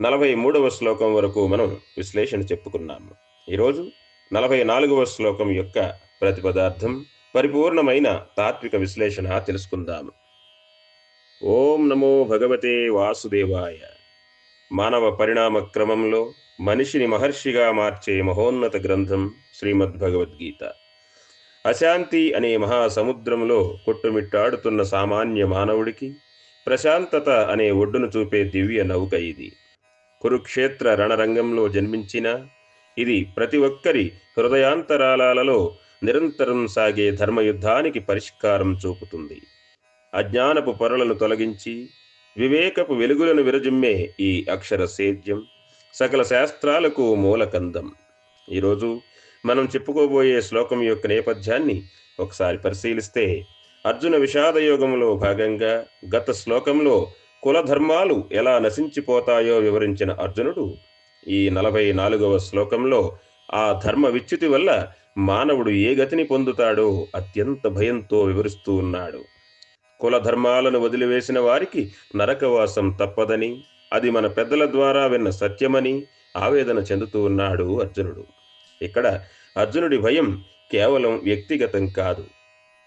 నలభై మూడవ శ్లోకం వరకు మనం విశ్లేషణ చెప్పుకున్నాము. ఈరోజు నలభై నాలుగవ శ్లోకం యొక్క ప్రతిపదార్థం పరిపూర్ణమైన తాత్విక విశ్లేషణ తెలుసుకుందాము. ఓం నమో భగవతే వాసుదేవాయ. మానవ పరిణామ క్రమంలో మనిషిని మహర్షిగా మార్చే మహోన్నత గ్రంథం శ్రీమద్ భగవద్గీత అశాంతి అనే మహాసముద్రంలో కొట్టుమిట్టాడుతున్న సామాన్య మానవుడికి ప్రశాంతత అనే ఒడ్డును చూపే దివ్య నౌక ఇది. కురుక్షేత్ర రణరంగంలో జన్మించిన ఇది ప్రతి ఒక్కరి హృదయాంతరాలలో నిరంతరం సాగే ధర్మయుద్ధానికి పరిష్కారం చూపుతుంది. అజ్ఞానపు పొరలను తొలగించి వివేకపు వెలుగులను విరజిమ్మే ఈ అక్షర సేద్యం సకల శాస్త్రాలకు మూలకందం. ఈరోజు మనం చెప్పుకోబోయే శ్లోకం యొక్క నేపథ్యాన్ని ఒకసారి పరిశీలిస్తే అర్జున విషాదయోగంలో భాగంగా గత శ్లోకంలో కులధర్మాలు ఎలా నశించిపోతాయో వివరించిన అర్జునుడు ఈ నలభై నాలుగవ శ్లోకంలో ఆ ధర్మ విచ్యుతి వల్ల మానవుడు ఏ గతిని పొందుతాడో అత్యంత భయంతో వివరిస్తూ ఉన్నాడు. కులధర్మాలను వదిలివేసిన వారికి నరకవాసం తప్పదని అది మన పెద్దల ద్వారా విన్న సత్యమని ఆవేదన చెందుతూ ఉన్నాడు అర్జునుడు. ఇక్కడ అర్జునుడి భయం కేవలం వ్యక్తిగతం కాదు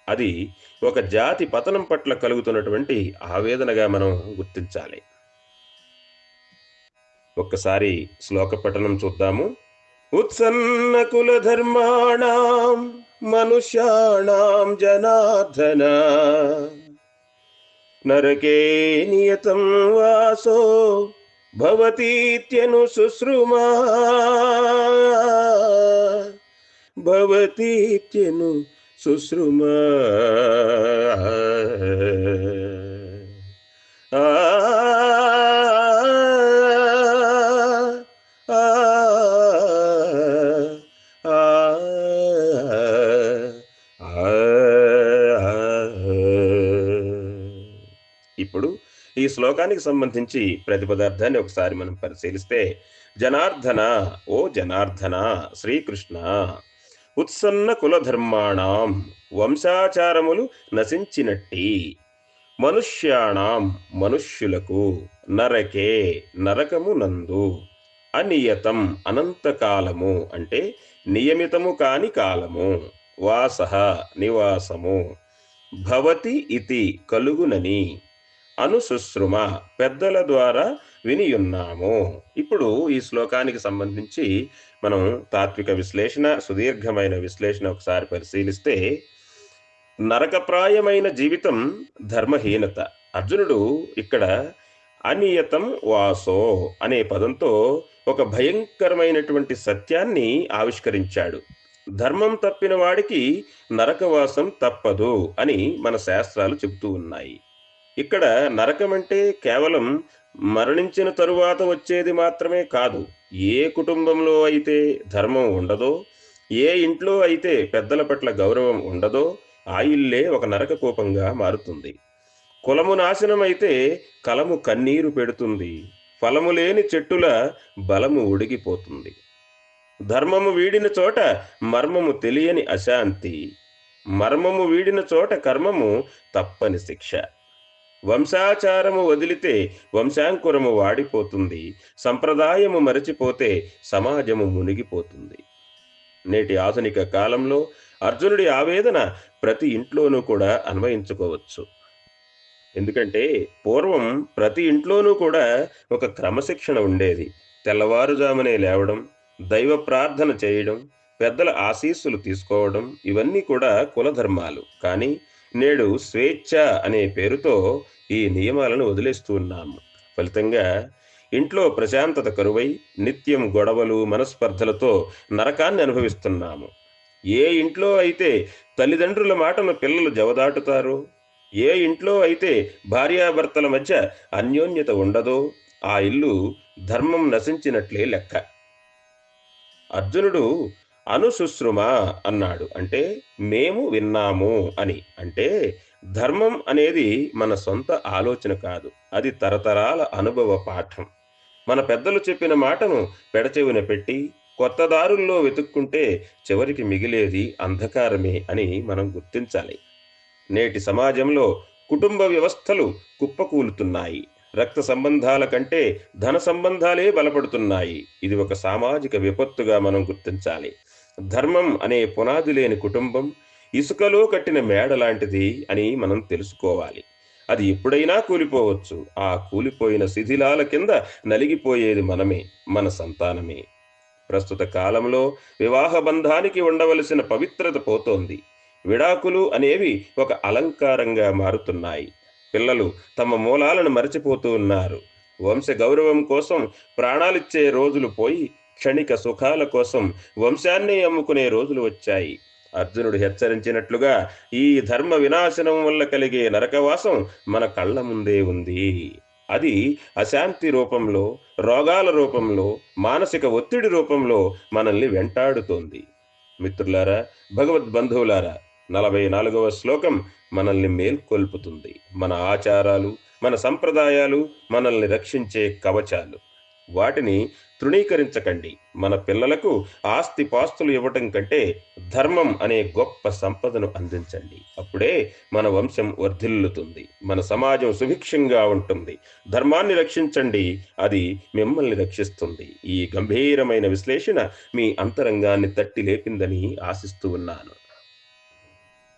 అది ఒక జాతి పతనం పట్ల కలుగుతున్నటువంటి ఆవేదనగా మనం గుర్తించాలి. ఒక్కసారి శ్లోక పఠనం చూద్దాము. ఉత్సన్న కుల ధర్మాణం మనుష్యాణం జనార్దన. నరకే నియతం వాసో భవతీత్యను శుశ్రుమా భవతీత్యను శుశ్రుమా ఆ. ఇప్పుడు ఈ శ్లోకానికి సంబంధించి ప్రతి పదార్థాన్ని ఒకసారి మనం పరిశీలిస్తే జనార్దన ఓ జనార్దన శ్రీకృష్ణ. ఉత్సన్న కులధర్మాణం వంశాచారములు నశించినట్టి. మనుష్యాణం మనుష్యులకు నరకే నరకము నందు. అనియతం అనంతకాలము అంటే నియమితము కాని కాలము. వాస నివాసము. భవతి ఇతి కలుగునని. అనుశుశ్రుమ పెద్దల ద్వారా వినియున్నాము. ఇప్పుడు ఈ శ్లోకానికి సంబంధించి మనం తాత్విక విశ్లేషణ సుదీర్ఘమైన విశ్లేషణ ఒకసారి పరిశీలిస్తే నరకప్రాయమైన జీవితం ధర్మహీనత. అర్జునుడు ఇక్కడ అనియతం వాసో అనే పదంతో ఒక భయంకరమైనటువంటి సత్యాన్ని ఆవిష్కరించాడు. ధర్మం తప్పిన వాడికి నరకవాసం తప్పదు అని మన శాస్త్రాలు చెబుతూ ఉన్నాయి. ఇక్కడ నరకం అంటే కేవలం మరణించిన తరువాత వచ్చేది మాత్రమే కాదు. ఏ కుటుంబంలో అయితే ధర్మం ఉండదో ఏ ఇంట్లో అయితే పెద్దల పట్ల గౌరవం ఉండదో ఆ ఇల్లే ఒక నరక కోపంగా మారుతుంది. కులము నాశనం అయితే కలము కన్నీరు పెడుతుంది. ఫలము లేని చెట్టుల బలము ఉడిగిపోతుంది. ధర్మము వీడిన చోట మర్మము తెలియని అశాంతి. మర్మము వీడిన చోట కర్మము తప్పని శిక్ష. వంశాచారము వదిలితే వంశాంకురము వాడిపోతుంది సంప్రదాయము మరచిపోతే సమాజము మునిగిపోతుంది. నేటి ఆధునిక కాలంలో అర్జునుడి ఆవేదన ప్రతి ఇంట్లోనూ కూడా అన్వయించుకోవచ్చు. ఎందుకంటే పూర్వం ప్రతి ఇంట్లోనూ కూడా ఒక క్రమశిక్షణ ఉండేది. తెల్లవారుజామునే లేవడం దైవ ప్రార్థన చేయడం పెద్దల ఆశీస్సులు తీసుకోవడం ఇవన్నీ కూడా కులధర్మాలు. కానీ నేడు స్వేచ్ఛ అనే పేరుతో ఈ నియమాలను వదిలేస్తూ ఉన్నాము. ఫలితంగా ఇంట్లో ప్రశాంతత కరువై నిత్యం గొడవలు మనస్పర్ధలతో నరకాన్ని అనుభవిస్తున్నాము. ఏ ఇంట్లో అయితే తల్లిదండ్రుల మాటను పిల్లలు జవదాటుతారో ఏ ఇంట్లో అయితే భార్యాభర్తల మధ్య అన్యోన్యత ఉండదో ఆ ఇల్లు ధర్మం నశించినట్లే లెక్క. అర్జునుడు అనుశుశ్రుమ అన్నాడు. అంటే మేము విన్నాము అని. అంటే ధర్మం అనేది మన సొంత ఆలోచన కాదు. అది తరతరాల అనుభవ పాఠం. మన పెద్దలు చెప్పిన మాటను పెడచెవిన పెట్టి కొత్త దారుల్లో వెతుక్కుంటే చివరికి మిగిలేది అంధకారమే అని మనం గుర్తించాలి. నేటి సమాజంలో కుటుంబ వ్యవస్థలు కుప్పకూలుతున్నాయి. రక్త సంబంధాల కంటే ధన సంబంధాలే బలపడుతున్నాయి. ఇది ఒక సామాజిక విపత్తుగా మనం గుర్తించాలి. ధర్మం అనే పునాది లేని కుటుంబం ఇసుకలో కట్టిన మేడ లాంటిది అని మనం తెలుసుకోవాలి. అది ఎప్పుడైనా కూలిపోవచ్చు. ఆ కూలిపోయిన శిథిలాల కింద నలిగిపోయేది మనమే మన సంతానమే. ప్రస్తుత కాలంలో వివాహ బంధానికి ఉండవలసిన పవిత్రత పోతోంది. విడాకులు అనేవి ఒక అలంకారంగా మారుతున్నాయి. పిల్లలు తమ మూలాలను మరచిపోతూ ఉన్నారు. వంశ గౌరవం కోసం ప్రాణాలిచ్చే రోజులు పోయి క్షణిక సుఖాల కోసం వంశాన్ని అమ్ముకునే రోజులు వచ్చాయి. అర్జునుడు హెచ్చరించినట్లుగా ఈ ధర్మ వినాశనం వల్ల కలిగే నరకవాసం మన కళ్ళ ముందే ఉంది. అది అశాంతి రూపంలో రోగాల రూపంలో మానసిక ఒత్తిడి రూపంలో మనల్ని వెంటాడుతోంది. మిత్రులారా భగవద్బంధువులారా నలభై నాలుగవ శ్లోకం మనల్ని మేల్కొల్పుతుంది. మన ఆచారాలు మన సంప్రదాయాలు మనల్ని రక్షించే కవచాలు. వాటిని తృణీకరించకండి. మన పిల్లలకు ఆస్తి పాస్తులు ఇవ్వటం కంటే ధర్మం అనే గొప్ప సంపదను అందించండి. అప్పుడే మన వంశం వర్ధిల్లుతుంది. మన సమాజం సుభిక్షంగా ఉంటుంది. ధర్మాన్ని రక్షించండి. అది మిమ్మల్ని రక్షిస్తుంది. ఈ గంభీరమైన విశ్లేషణ మీ అంతరంగాన్ని తట్టి లేపిందని ఆశిస్తూ ఉన్నాను.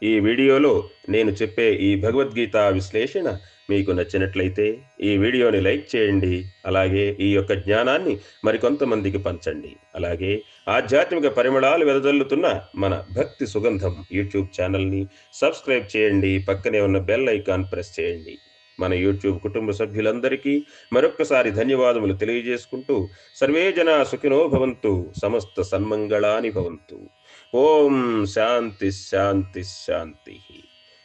ఈ వీడియోలో నేను చెప్పే ఈ భగవద్గీత విశ్లేషణ మీకు నచ్చినట్లయితే ఈ వీడియోని లైక్ చేయండి అలాగే ఈ యొక్క జ్ఞానాన్ని మరికొంతమందికి పంచండి. అలాగే ఆధ్యాత్మిక పరిమళాలు వెదజల్లుతున్న మన భక్తి సుగంధం యూట్యూబ్ ఛానల్ని సబ్స్క్రైబ్ చేయండి పక్కనే ఉన్న బెల్ ఐకాన్ ప్రెస్ చేయండి. మన యూట్యూబ్ కుటుంబ సభ్యులందరికీ మరొక్కసారి ధన్యవాదములు తెలియజేసుకుంటూ సర్వే జన సుఖినో భవంతు సమస్త సన్మంగళాని భవంతు. ఓం శాంతి శాంతి శాంతి.